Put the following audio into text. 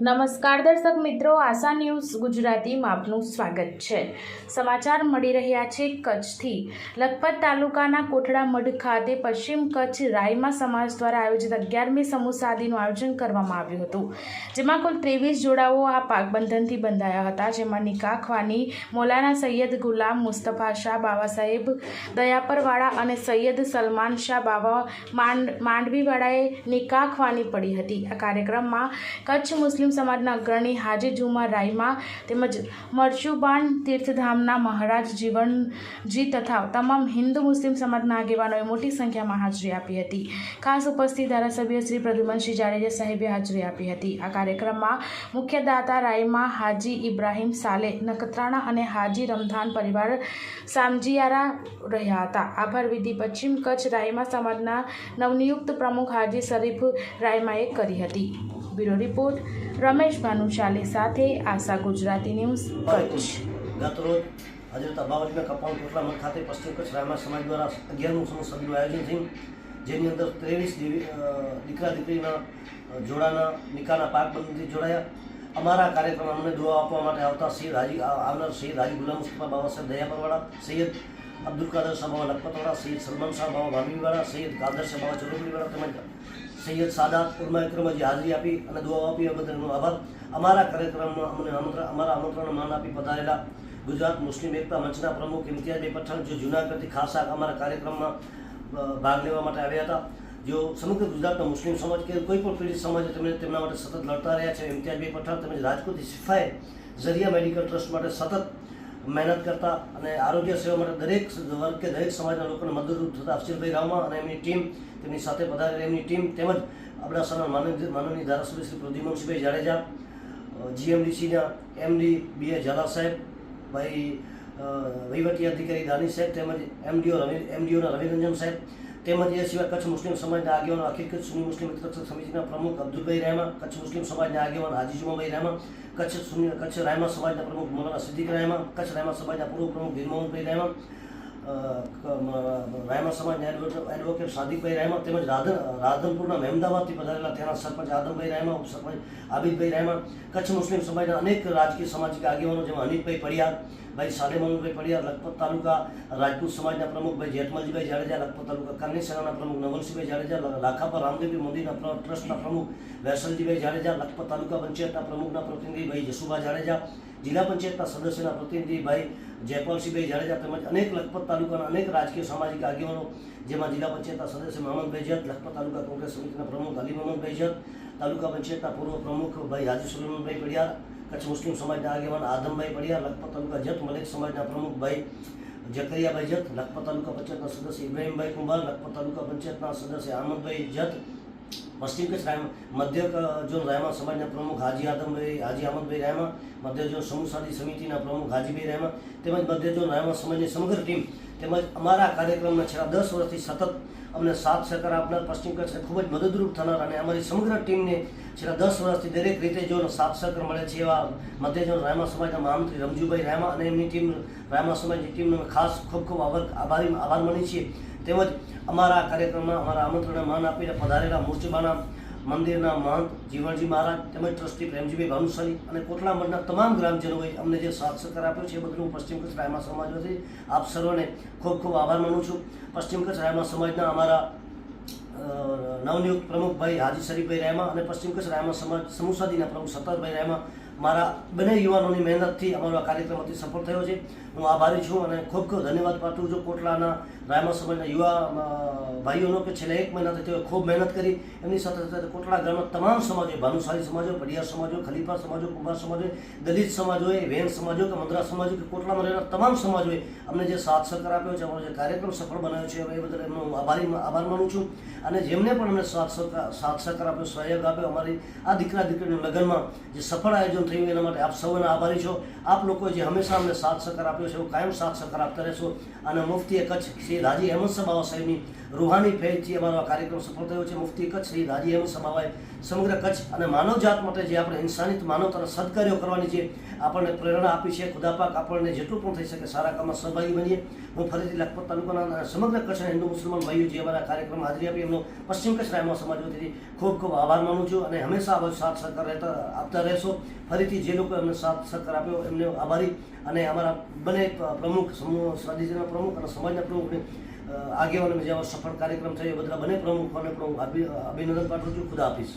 નમસ્કાર દર્શક મિત્રો, આશા ન્યૂઝ ગુજરાતીમાં આપનું સ્વાગત છે. સમાચાર મળી રહ્યા છે કચ્છથી. લખપત તાલુકાના કોઠડા મઢ ખાતે પશ્ચિમ કચ્છ રાયમા સમાજ દ્વારા આયોજિત અગિયારમી સમૂહ સાદીનું આયોજન કરવામાં આવ્યું હતું. જેમાં કુલ ત્રેવીસ જોડાઓ આ પાકબંધનથી બંધાયા હતા. જેમાં નિકાહ ખવાની મૌલાના સૈયદ ગુલામ મુસ્તફા શાહ બાવા સાહેબ, દયાપરવાળા અને સૈયદ સલમાન શાહ બાવા માંડ, માંડવીવાળાએ નિકાહ ખવાની પડી હતી. આ કાર્યક્રમમાં કચ્છ મુસ્લિમ સમાજના અગ્રણી હાજી જુમા રાયમા તેમજ મરચુબાન તીર્થધામના મહારાજ જીવનજી તથા તમામ હિન્દુ મુસ્લિમ સમાજના આગેવાનોએ મોટી સંખ્યામાં હાજરી આપી હતી. ખાસ ઉપસ્થિત ધારાસભ્ય શ્રી પ્રદ્યુમનસિંહ જાડેજા સાહેબે હાજરી આપી હતી. આ કાર્યક્રમમાં મુખ્ય દાતા રાયમા, હાજી ઇબ્રાહીમ સાલે, નખત્રાણા અને હાજી રમધાન પરિવાર સામજીયારા રહ્યા હતા. આભાર વિધિ પશ્ચિમ કચ્છ રાયમા સમાજના નવનિયુક્ત પ્રમુખ હાજી શરીફ રાયમાએ કરી હતી. બ્યુરો રિપોર્ટ રમેશ ભાનુશાલી સાથે આશા ગુજરાતી ન્યૂઝ કચ્છ. ગતરોજ હજરત અબાવલીના કપાલ કોટલા મઠ ખાતે પશ્ચિમ કચ્છ રામા સમાજ દ્વારા અગિયારમું સમૂહ સદીનું આયોજન થયું. જેની અંદર ત્રેવીસ દીકરા દીકરીના અ, જોડાના નિકાહના પાકબંધીથી જોડાયા. અમારા કાર્યક્રમ અમને દુઆ આપવા માટે આવતા સૈયદ હાજી આ- આવનાર સૈયદ હાજી ગુલામ મુસ્તફા બાબા સાહેબ દયાપરવાળા સૈયદ અબ્દુલ કાદર શાહ બાબા લખપતવાળા સૈયદ સલમાન શાહ બાબા ભામીવાળા સૈયદ કાદર શાહ બાબા ચરોપડીવાળા તેમજ સૈયદ સાદાત ઉર્મા ઇક્રમાજી હાજરી આપી અને દુઆ આપી એ બદલનો આભાર. અમારા કાર્યક્રમમાં અમને આમંત્રણ અમારા આમંત્રણને માન આપી પધારેલા ગુજરાત મુસ્લિમ એકતા મંચના પ્રમુખ ઇમ્તિયાઝભાઈ પઠાણ, જે જૂનાગઢથી ખાસ અમારા કાર્યક્રમમાં ભાગ લેવા માટે આવ્યા હતા. જો સમગ્ર ગુજરાતના મુસ્લિમ સમાજ કે કોઈ પણ પીડિત સમાજ તેમને, તેમના માટે સતત લડતા રહ્યા છે. ઇમ્તિયાઝભાઈ પઠાણ તેમજ રાજકોટથી સિફાએ ઝરિયા મેડિકલ ટ્રસ્ટ માટે સતત મહેનત કરતા અને આરોગ્ય સેવા માટે દરેક વર્ગ કે દરેક સમાજના લોકોને મદદરૂપ થતા અફસરભાઈ રાવમા અને એમની ટીમ, તેમની સાથે પધારેલી એમની ટીમ તેમજ અબડાસાના માનવની ધારાસભ્ય શ્રી પ્રદ્યુમનસિંહભાઈ જાડેજા જીએમડીસીના એમડી બી એ ઝાલા સાહેબ, ભાઈ વહીવટી અધિકારી દાની સાહેબ તેમજ એમડીઓ રવિ, એમડીઓના રવિરંજન સાહેબ તેમજ એ સિવાય કચ્છ મુસ્લિમ સમાજના આગેવાનો કચ્છ સુન્ની મુસ્લિમ મિત્ર સમિતિના પ્રમુખ અબ્દુલભાઈ રહેમા કચ્છ મુસ્લિમ સમાજના આગેવાન હાજી જુમાભાઈ રહેમા કચ્છ કચ્છ રાયમા સમાજના પ્રમુખ મૌલાના સિદ્દીક રહેમા કચ્છ રાયમા સમાજના પૂર્વ પ્રમુખ ભીરમોહનભાઈ રહેમા રાયમા સમાજના એડવોકેટ સાદિકભાઈ રાયમા તેમજ રાધન, રાધનપુરના મહેમદાબાદથી પધારેલા તેના સરપંચ આદમભાઈ રાયમા ઉપસરપંચ આબિદભાઈ રાયમા કચ્છ મુસ્લિમ સમાજના અનેક રાજકીય સામાજિક આગેવાનો જેમાં અનિતભાઈ પડિયાર, ભાઈ સાલેમનભાઈ પડિયાર, લખપત તાલુકા રાજપૂત સમાજના પ્રમુખ ભાઈ જેઠમલજીભાઈ જાડેજા, લખપત તાલુકા કરની સેનાના પ્રમુખ નવલસિંહભાઈ જાડેજા, લ- લાખાપર રામદેવજી મંદિરના ટ્રસ્ટના પ્રમુખ વૈસલજીભાઈ જાડેજા, લખપત તાલુકા પંચાયતના પ્રમુખના પ્રતિનિધિ ભાઈ જસુભા જાડેજા જિલ્લા પંચાયતના સદસ્યના પ્રતિનિધિભાઈ જયપાલસિંહભાઈ જાડેજા તેમજ અનેક લખપત તાલુકાના અનેક રાજકીય સામાજિક આગેવાનો, જેમાં જિલ્લા પંચાયતના સદસ્ય મહમદભાઈ જત લખપત તાલુકા કોંગ્રેસ સમિતિના પ્રમુખ અલી મહમદભાઈ જત તાલુકા પંચાયતના પૂર્વ પ્રમુખ ભાઈ હાજી સુલેમનભાઈ પડિયાર કચ્છ મુસ્લિમ સમાજના આગેવાન આદમભાઈ પડિયાર લખપત તાલુકા જત મલેક સમાજના પ્રમુખ ભાઈ જકરિયાભાઈ જત, લખપત તાલુકા પંચાયતના સદસ્ય ઇબ્રાહીમભાઈ કુંભાર, લખપત તાલુકા પંચાયતના સદસ્ય આમદભાઈ જત પશ્ચિમ કચ્છ રાયમા મધ્ય ઝોન રાયમા સમાજના પ્રમુખ હાજી આદમભાઈ, હાજી અહમદભાઈ રાયમા મધ્ય ઝોન સમૂહ સમિતિના પ્રમુખ હાજીભાઈ રાયમા તેમજ મધ્ય ઝોન રાયમા સમાજની સમગ્ર ટીમ તેમજ અમારા કાર્યક્રમના છેલ્લા દસ વર્ષથી સતત અમને સાથ સહકાર આપનાર પશ્ચિમ કચ્છને ખૂબ જ મદદરૂપ થનાર અને અમારી સમગ્ર ટીમને છેલ્લા દસ વર્ષથી દરેક રીતે જો સાથ સહકાર મળે છે એવા મધ્યજન રાયમા સમાજના મહામંત્રી રમજુભાઈ રાયમા અને એમની ટીમ, રાયમા સમાજની ટીમનો ખાસ ખૂબ ખૂબ આભાર, આભારી, આભાર માની છીએ. તેમજ અમારા કાર્યક્રમમાં અમારા આમંત્રણને માન આપીને પધારેલા મૂર્તિબાના મંદિરના મહંત જીવણજી મહારાજ તેમજ ટ્રસ્ટી પ્રેમજીભાઈ ભાનુશાલી અને કોટલા મંડળના તમામ ગ્રામજનોએ અમને જે સાથ સહકાર આપ્યો છે એ બદલ હું પશ્ચિમ કચ્છ રાયમા સમાજમાંથી આપ સર્વને ખૂબ ખૂબ આભાર માનું છું. પશ્ચિમ કચ્છ રાયમા સમાજના અમારા નવનિયુક્ત પ્રમુખભાઈ હાજી શરીફભાઈ રહેમા અને પશ્ચિમ કચ્છ રાયમા સમાજ સમૂહસાદીના પ્રમુખ સત્તરભાઈ રહેમા મારા બંને યુવાનોની મહેનતથી અમારો આ કાર્યક્રમ અતિ સફળ થયો છે. હું આભારી છું અને ખૂબ ખૂબ ધન્યવાદ પાઠવું છું કોટલાના રાયમા સમાજના યુવા ભાઈઓનો કે છેલ્લા એક મહિનાથી તેઓએ ખૂબ મહેનત કરી. એમની સાથે સાથે કોટલા ગામના તમામ સમાજો ભાનુશાળી સમાજો પડિયાર સમાજો ખલીફા સમાજો કુંભાર સમાજો દલિત સમાજ હોય વેન સમાજો કે મંદરા સમાજો કે કોટલામાં રહેલા તમામ સમાજોએ અમને જે સાથ સહકાર આપ્યો છે, અમારો જે કાર્યક્રમ સફળ બનાવ્યો છે એ બદલ એમનો હું આભારી આભાર માનું છું. અને જેમને પણ અમને સાથ સહકાર સાથ સહકાર આપ્યો, સહયોગ આપ્યો, અમારી આ દીકરા દીકરીના લગ્નમાં જે સફળ આયોજન થયું, એના માટે આપ સૌને આભારી છો. આપ લોકો જે હંમેશા અમને સાથ સહકાર આપ્યો છે એવું કાયમ સાથ સહકાર આપતા રહેશો. અને મુફતી કચ્છ શ્રી રાજી અહેમદ સાહ બાબા સાહેબની રૂહાની ફેજથી અમારો આ કાર્યક્રમ સફળ થયો છે. મુફતી કચ્છ શ્રી રાજી અહેમદ સાહ બાબાએ સમગ્ર કચ્છ અને માનવજાત માટે જે આપણે ઇન્સાનિત માનવતાના સદકાર્યો કરવાની જે આપણને પ્રેરણા આપી છે, ખુદાપાક આપણને જેટલું પણ થઈ શકે સારા કામમાં સહભાગી બનીએ. હું ફરીથી લખપત તાલુકાના સમગ્ર કચ્છના હિન્દુ મુસલમાન ભાઈઓ જે અમારા કાર્યક્રમમાં હાજરી આપી, એમનો પશ્ચિમ કચ્છ રાયમાં સમાજ વતીથી ખૂબ ખૂબ આભાર માનું છું અને હંમેશા આવો સાથ સહકાર રહેતા, આપતા રહેશો. ફરીથી જે લોકો એમને સાથ સહકાર આપ્યો, એમને આભારી. અને અમારા બંને પ્રમુખ, સમૂહ સ્વાધીનના પ્રમુખ અને સમાજના પ્રમુખને આગેવાનો જેવા સફળ કાર્યક્રમ થયો એ બદલા બંને પ્રમુખોને પણ હું અભિનંદન પાઠવું છું, ખુદા આપીશ.